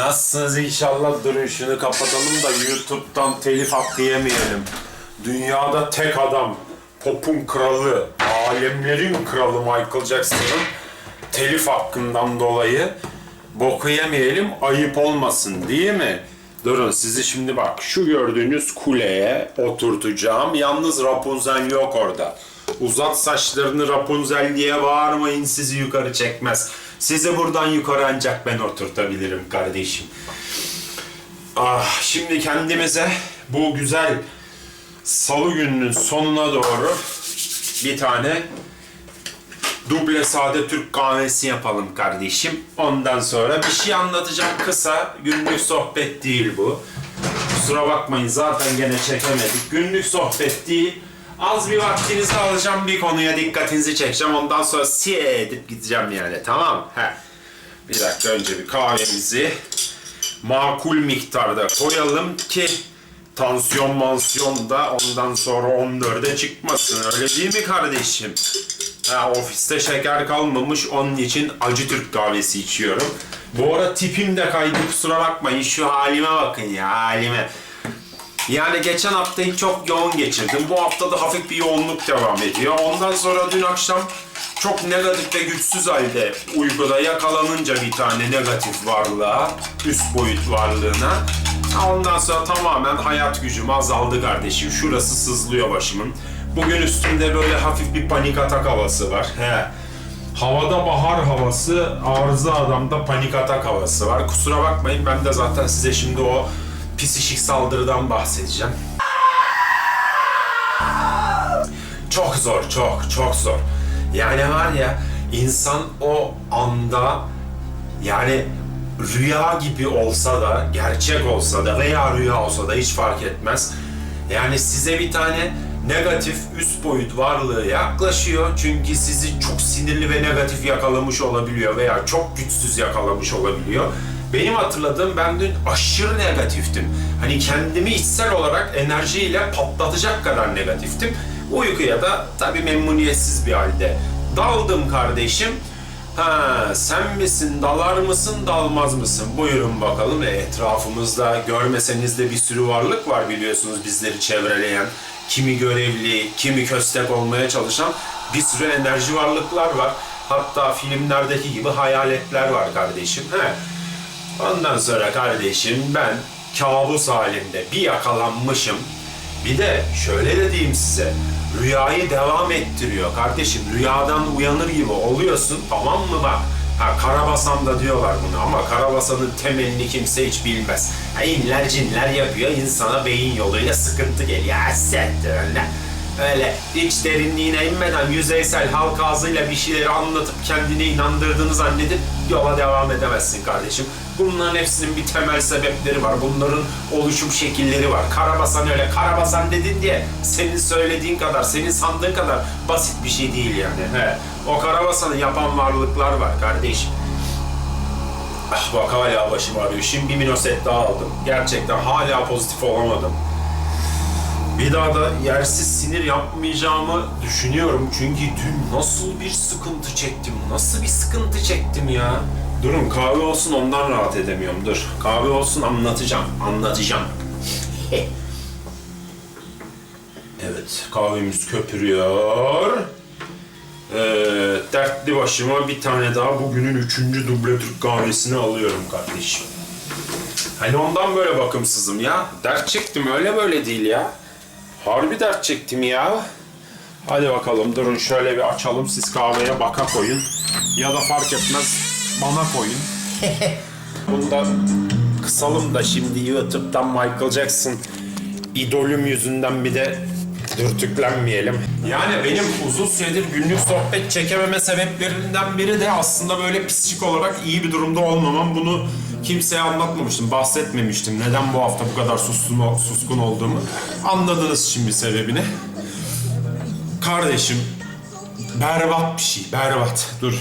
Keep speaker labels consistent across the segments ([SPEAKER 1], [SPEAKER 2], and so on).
[SPEAKER 1] Nasılsınız inşallah durun şunu kapatalım da YouTube'dan telif hakkı yemeyelim. Dünyada tek adam, popun kralı, alemlerin kralı Michael Jackson'ın telif hakkından dolayı boku yemeyelim, ayıp olmasın değil mi? Durun sizi şimdi bak şu gördüğünüz kuleye oturtacağım. Yalnız Rapunzel yok orada. Uzat saçlarını Rapunzel diye bağırmayın sizi yukarı çekmez. Sizi buradan yukarı ancak ben oturtabilirim kardeşim. Ah, şimdi kendimize bu güzel salı gününün sonuna doğru bir tane duble sade Türk kahvesi yapalım kardeşim. Ondan sonra bir şey anlatacağım kısa. Günlük sohbet değil bu. Kusura bakmayın zaten gene çekemedik. Günlük sohbet değil. Az bir vaktinizi alacağım bir konuya dikkatinizi çekeceğim. Ondan sonra siye edip gideceğim yani tamam He. Bir dakika önce bir kahvemizi makul miktarda koyalım ki tansiyon mansiyon da ondan sonra 14'e çıkmasın. Öyle değil mi kardeşim? Ha, ofiste şeker kalmamış onun için acı Türk kahvesi içiyorum. Bu ara tipim de kaydı kusura bakmayın şu halime bakın ya halime. Yani geçen haftayı çok yoğun geçirdim. Bu hafta da hafif bir yoğunluk devam ediyor. Ondan sonra dün akşam çok negatif ve güçsüz halde uykuda yakalanınca bir tane negatif varlığa, üst boyut varlığına. Ondan sonra tamamen hayat gücüm azaldı kardeşim. Şurası sızlıyor başımın. Bugün üstümde böyle hafif bir panik atak havası var. He. Havada bahar havası, arıza adamda panik atak havası var. Kusura bakmayın ben de zaten size şimdi o psikik saldırıdan bahsedeceğim. Çok zor, çok, çok zor. Yani var ya, insan o anda yani rüya gibi olsa da, gerçek olsa da veya rüya olsa da hiç fark etmez. Yani size bir tane negatif üst boyut varlığı yaklaşıyor. Çünkü sizi çok sinirli ve negatif yakalamış olabiliyor veya çok güçsüz yakalamış olabiliyor. Benim hatırladığım ben dün aşırı negatiftim. Hani kendimi içsel olarak enerjiyle patlatacak kadar negatiftim. Uykuya da tabii memnuniyetsiz bir halde daldım kardeşim. Ha sen misin, dalar mısın, dalmaz mısın? Buyurun bakalım. E, etrafımızda görmeseniz de bir sürü varlık var biliyorsunuz bizleri çevreleyen. Kimi görevli, kimi köstek olmaya çalışan bir sürü enerji varlıklar var. Hatta filmlerdeki gibi hayaletler var kardeşim. He. Ondan sonra kardeşim ben kabus halinde bir yakalanmışım. Bir de şöyle de diyeyim size. Rüyayı devam ettiriyor kardeşim. Rüyadan uyanır gibi oluyorsun tamam mı bak. Ha karabasan da diyorlar bunu ama karabasanın temelini kimse hiç bilmez. Ha, inler cinler yapıyor insana beyin yoluyla sıkıntı geliyor. Ha, sektir öyle. Öyle iç derinliğine inmeden yüzeysel halk ağzıyla bir şeyleri anlatıp kendini inandırdığını zannedip yola devam edemezsin kardeşim. Bunların hepsinin bir temel sebepleri var. Bunların oluşum şekilleri var. Karabasan öyle karabasan dedin diye senin söylediğin kadar, senin sandığın kadar basit bir şey değil yani. He. O karabasanı yapan varlıklar var kardeşim. Ah bak hala başım ağrıyor. Şimdi bir minoset daha aldım. Gerçekten hala pozitif olamadım. Bir daha da yersiz sinir yapmayacağımı düşünüyorum. Çünkü dün nasıl bir sıkıntı çektim, nasıl bir sıkıntı çektim ya. Durun kahve olsun ondan rahat edemiyorum. Dur kahve olsun anlatacağım, anlatacağım. evet kahvemiz köpürüyor. Ee, dertli başıma bir tane daha bugünün üçüncü duble Türk kahvesini alıyorum kardeşim. Hani ondan böyle bakımsızım ya. Dert çektim öyle böyle değil ya. Harbi dert çektim ya. Hadi bakalım durun şöyle bir açalım siz kahveye baka koyun. Ya da fark etmez bana koyun. Bunu da kısalım da şimdi YouTube'dan Michael Jackson idolüm yüzünden bir de dürtüklenmeyelim. Yani benim uzun süredir günlük sohbet çekememe sebeplerinden biri de aslında böyle psikik olarak iyi bir durumda olmamam. Bunu kimseye anlatmamıştım, bahsetmemiştim. Neden bu hafta bu kadar suskun, suskun olduğumu. Anladınız şimdi sebebini. Kardeşim, berbat bir şey, berbat. Dur.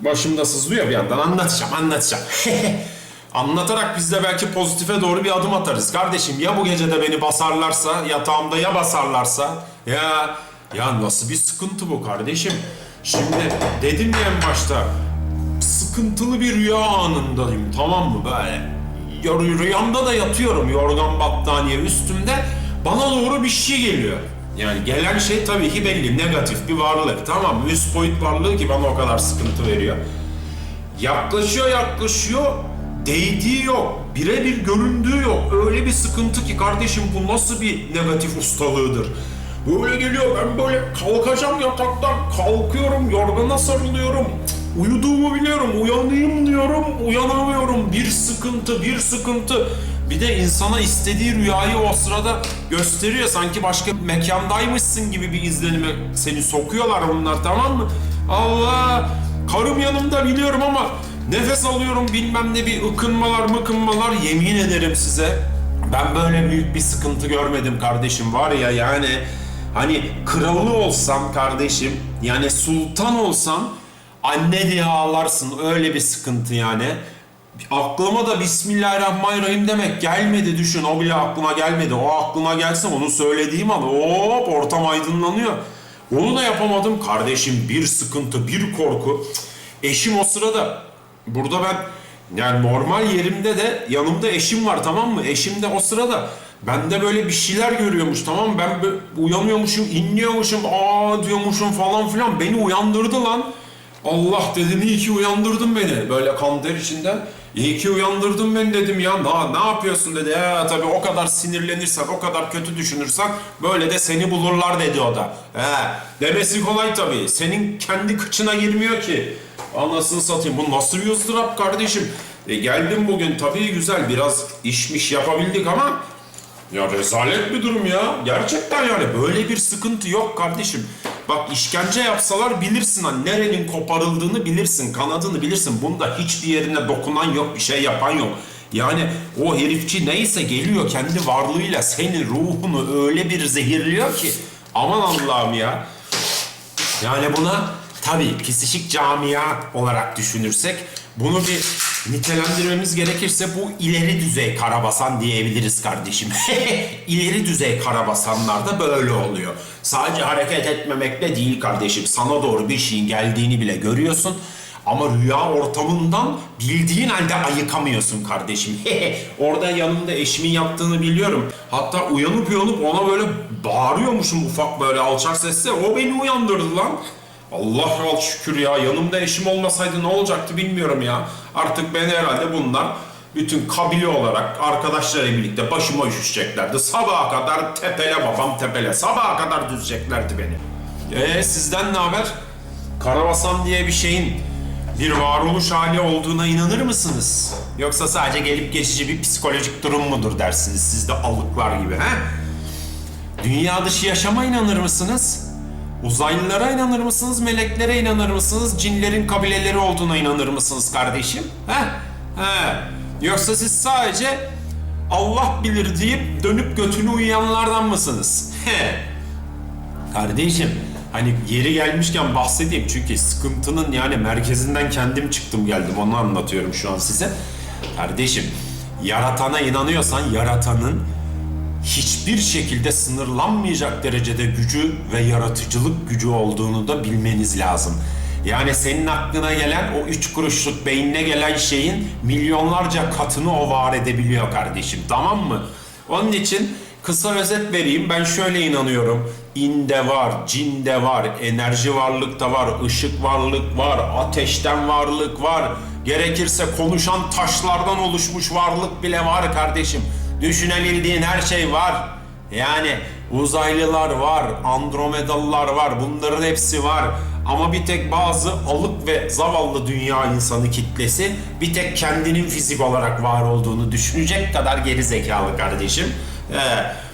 [SPEAKER 1] Başımda sızlıyor bir yandan. Anlatacağım, anlatacağım. Anlatarak biz de belki pozitife doğru bir adım atarız. Kardeşim ya bu gece de beni basarlarsa, yatağımda ya basarlarsa, ya ya nasıl bir sıkıntı bu kardeşim? Şimdi dedim ya en başta, sıkıntılı bir rüya anındayım tamam mı böyle. Ya rü- Rüyamda da yatıyorum yorgan battaniye üstümde bana doğru bir şey geliyor. Yani gelen şey tabii ki belli negatif bir varlık tamam mı? Üst boyut varlığı ki bana o kadar sıkıntı veriyor. Yaklaşıyor yaklaşıyor değdiği yok. Birebir göründüğü yok. Öyle bir sıkıntı ki kardeşim bu nasıl bir negatif ustalığıdır. Böyle geliyor ben böyle kalkacağım yataktan kalkıyorum yorgana sarılıyorum. Uyuduğumu biliyorum uyanayım diyorum uyanamıyorum. Bir sıkıntı bir sıkıntı. Bir de insana istediği rüyayı o sırada gösteriyor. Sanki başka bir mekandaymışsın gibi bir izlenime seni sokuyorlar bunlar tamam mı? Allah! Karım yanımda biliyorum ama nefes alıyorum bilmem ne bir ıkınmalar mıkınmalar yemin ederim size. Ben böyle büyük bir sıkıntı görmedim kardeşim var ya yani hani kralı olsam kardeşim yani sultan olsam anne diye ağlarsın öyle bir sıkıntı yani. Aklıma da Bismillahirrahmanirrahim demek gelmedi düşün. O bile aklıma gelmedi. O aklıma gelse onu söylediğim an hop ortam aydınlanıyor. Onu da yapamadım. Kardeşim bir sıkıntı, bir korku. Eşim o sırada burada ben yani normal yerimde de yanımda eşim var tamam mı? Eşim de o sırada bende böyle bir şeyler görüyormuş tamam mı? Ben uyanıyormuşum, inliyormuşum, aa diyormuşum falan filan. Beni uyandırdı lan. Allah dedim iyi ki uyandırdın beni böyle kan ter içinden. İyi ki uyandırdın beni dedim ya. Na, ne yapıyorsun dedi. Ya tabii o kadar sinirlenirsen, o kadar kötü düşünürsen böyle de seni bulurlar dedi o da. He, demesi kolay tabii. Senin kendi kıçına girmiyor ki. Anasını satayım. Bu nasıl bir ızdırap kardeşim? E, geldim bugün tabii güzel biraz işmiş yapabildik ama ya rezalet bir durum ya. Gerçekten yani böyle bir sıkıntı yok kardeşim. Bak işkence yapsalar bilirsin hani nerenin koparıldığını bilirsin, kanadını bilirsin. Bunda hiçbir yerine dokunan yok, bir şey yapan yok. Yani o herifçi neyse geliyor kendi varlığıyla senin ruhunu öyle bir zehirliyor ki. Aman Allah'ım ya. Yani buna tabii psikik camia olarak düşünürsek bunu bir nitelendirmemiz gerekirse bu ileri düzey karabasan diyebiliriz kardeşim. ileri düzey karabasanlarda böyle oluyor. Sadece hareket etmemekle değil kardeşim. Sana doğru bir şeyin geldiğini bile görüyorsun. Ama rüya ortamından bildiğin halde ayıkamıyorsun kardeşim. Orada yanımda eşimin yaptığını biliyorum. Hatta uyanıp uyanıp ona böyle bağırıyormuşum ufak böyle alçak sesle. O beni uyandırdı lan. Allah al şükür ya yanımda eşim olmasaydı ne olacaktı bilmiyorum ya. Artık beni herhalde bunlar bütün kabile olarak arkadaşlarıyla birlikte başıma üşüşeceklerdi. Sabaha kadar tepele babam tepele. Sabaha kadar düzeceklerdi beni. Ee sizden ne haber? Karabasan diye bir şeyin bir varoluş hali olduğuna inanır mısınız? Yoksa sadece gelip geçici bir psikolojik durum mudur dersiniz siz de alıklar gibi he? Dünya dışı yaşama inanır mısınız? Uzaylılara inanır mısınız? Meleklere inanır mısınız? Cinlerin kabileleri olduğuna inanır mısınız kardeşim? He? He. Yoksa siz sadece Allah bilir deyip dönüp götünü uyuyanlardan mısınız? He. Kardeşim hani yeri gelmişken bahsedeyim çünkü sıkıntının yani merkezinden kendim çıktım geldim onu anlatıyorum şu an size. Kardeşim yaratana inanıyorsan yaratanın hiçbir şekilde sınırlanmayacak derecede gücü ve yaratıcılık gücü olduğunu da bilmeniz lazım. Yani senin aklına gelen o üç kuruşluk beynine gelen şeyin milyonlarca katını o var edebiliyor kardeşim tamam mı? Onun için kısa özet vereyim ben şöyle inanıyorum. İnde var, cinde var, enerji varlıkta var, ışık varlık var, ateşten varlık var. Gerekirse konuşan taşlardan oluşmuş varlık bile var kardeşim. Düşünebildiğin her şey var. Yani uzaylılar var, Andromedalılar var, bunların hepsi var. Ama bir tek bazı alık ve zavallı dünya insanı kitlesi bir tek kendinin fizik olarak var olduğunu düşünecek kadar geri zekalı kardeşim. Ee,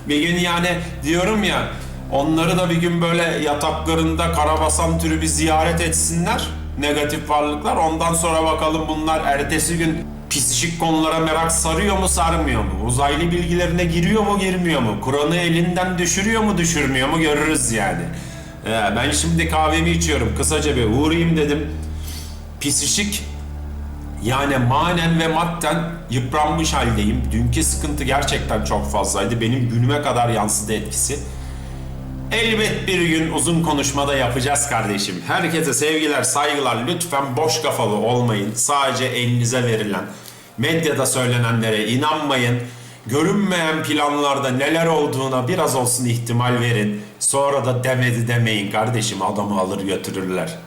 [SPEAKER 1] bir gün yani diyorum ya onları da bir gün böyle yataklarında karabasan türü bir ziyaret etsinler negatif varlıklar. Ondan sonra bakalım bunlar ertesi gün psikik konulara merak sarıyor mu sarmıyor mu? Uzaylı bilgilerine giriyor mu girmiyor mu? Kur'an'ı elinden düşürüyor mu düşürmüyor mu görürüz yani. Ee, ben şimdi kahvemi içiyorum. Kısaca bir uğrayayım dedim. Psikik yani manen ve madden yıpranmış haldeyim. Dünkü sıkıntı gerçekten çok fazlaydı. Benim günüme kadar yansıdı etkisi. Elbet bir gün uzun konuşmada yapacağız kardeşim. Herkese sevgiler, saygılar. Lütfen boş kafalı olmayın. Sadece elinize verilen, medyada söylenenlere inanmayın. Görünmeyen planlarda neler olduğuna biraz olsun ihtimal verin. Sonra da demedi demeyin kardeşim adamı alır götürürler.